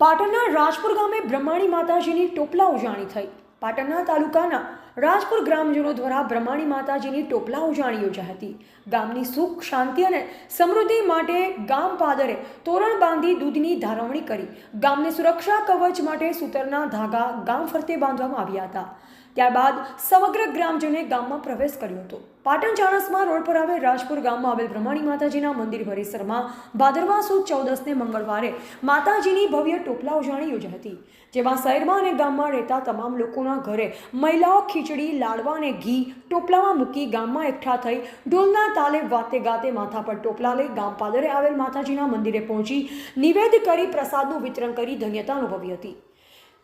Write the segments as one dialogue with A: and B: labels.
A: પાટણના રાજપુર ગામે બ્રહ્માણી માતાજીની ટોપલા ઉજાણી થઈ. પાટણના તાલુકાના રાજપુર ગ્રામજનો દ્વારા બ્રહ્માણી માતાજીની ટોપલા ઉજાણી યોજાઈ હતી. ગામની સુખ, શાંતિ અને સમૃદ્ધિ માટે ગામ પાદરે તોરણ બાંધી દૂધની ધારવણી કરી. ગામને સુરક્ષા કવચ માટે સૂતરના ધાગા ગામ ફરતે બાંધવામાં આવ્યા હતા. ત્યારબાદ સમગ્ર ગ્રામજનોએ ગામમાં પ્રવેશ કર્યો હતો. પાટણ ચાણસમાં રોડ પર આવેલ રાજપુર ગામમાં આવેલ બ્રહ્માણી માતાજીના મંદિર પરિસરમાં ભાદરવા સુદ ચૌદસને મંગળવારે માતાજીની ભવ્ય ટોપલા ઉજાણી યોજાઈ હતી, જેમાં શહેરમાં અને ગામમાં રહેતા તમામ લોકોના ઘરે મહિલાઓ ખીચડી, લાડવા અને ઘી ટોપલામાં મૂકી ગામમાં એકઠા થઈ ઢોલના તાલે વાતે ગાતે માથા પર ટોપલા લઈ ગામ પાદરે આવેલ માતાજીના મંદિરે પહોંચી નિવેદ કરી પ્રસાદનું વિતરણ કરી ધન્યતા અનુભવી હતી.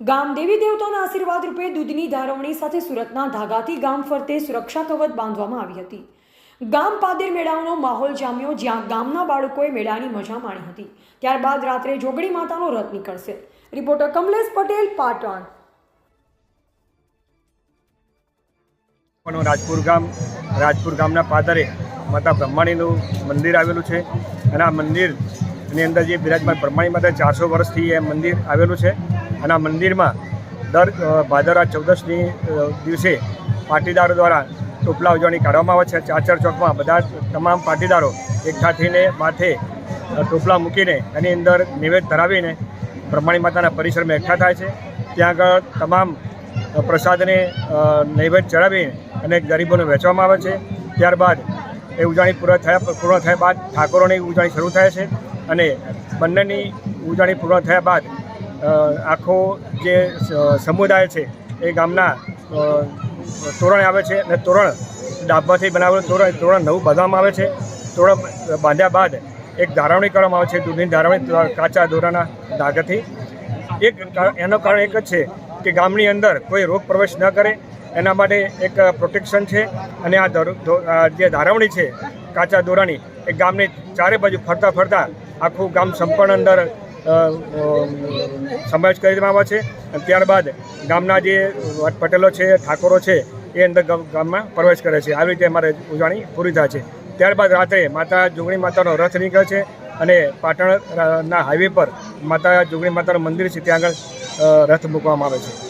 A: ગામ દેવી દેવતાના આશીર્વાદ રૂપે દૂધની ધારવણી સાથે સુરતના ધાગાથી ગામ ફરતે સુરક્ષા કવચ બાંધવામાં આવી હતી. ગામ પાદેર મેળાઓનો માહોલ જામ્યો જ્યાં ગામના બાળકોએ મેળાની મજા માણી હતી. ત્યારબાદ રાત્રે જોગણી માતાનો રથ નીકળશે. રિપોર્ટર કમલેશ પટેલ, પાટણ.
B: રાજપુર ગામ, રાજપુર ગામના પાદરે માતા બ્રહ્માણીનું મંદિર આવેલું છે. અને આ મંદિરની અંદર જે બિરાજમાન બ્રહ્માણી માતા ચારસો વર્ષથી એ મંદિર આવેલું છે. અને આ મંદિરમાં દર ભાદરવા ચૌદસની દિવસે પાટીદારો દ્વારા ટોપલા ઉજવણી કાઢવામાં આવે છે. ચાચર ચોકમાં બધા તમામ પાટીદારો એકઠા થઈને માથે ટોપલા મૂકીને એની અંદર નિવેદ ધરાવીને બ્રહ્માણી માતાના પરિસરમાં એકઠા થાય છે. ત્યાં આગળ તમામ પ્રસાદને નૈવેદ્ય ચડાવી અને ગરીબોને વહેંચવામાં આવે છે. ત્યારબાદ એ ઉજાણી પૂર્ણ થયા પૂર્ણ થયા બાદ ઠાકોરોની ઉજાણી શરૂ થાય છે અને બંનેની ઉજાણી પૂર્ણ થયા બાદ આખો જે સમુદાય છે એ ગામના તોરણ આવે છે અને તોરણ ડાબાથી બનાવેલું તોરણ તોરણ નવું બાંધવામાં આવે છે. તોરણ બાંધ્યા બાદ એક ધારવણી કરવામાં આવે છે, દૂધની ધારવણી કાચા દોરાના ધાગાથી. એક એનો કારણ એક જ છે કે ગામની અંદર કોઈ રોગ પ્રવેશ ન કરે, એના માટે એક પ્રોટેક્શન છે અને આ જે ધારવણી છે કાચા દોરાની, એ ગામની ચારે બાજુ ફરતા ફરતા આખું ગામ સંપૂર્ણ અંદર સમાવેશ કરી દેવામાં આવે છે. અને ત્યારબાદ ગામના જે પટેલો છે, ઠાકોરો છે, એ અંદર ગામ- ગામમાં પ્રવેશ કરે છે. આવી રીતે અમારે ઉજવણી પૂરી થાય છે. ત્યારબાદ રાત્રે માતા જોગણી માતાનો રથ નીકળે છે અને પાટણના હાઈવે પર માતા જોગણી માતાનું મંદિર છે. ત્યાં આગળ રથ મૂકવામાં આવે છે.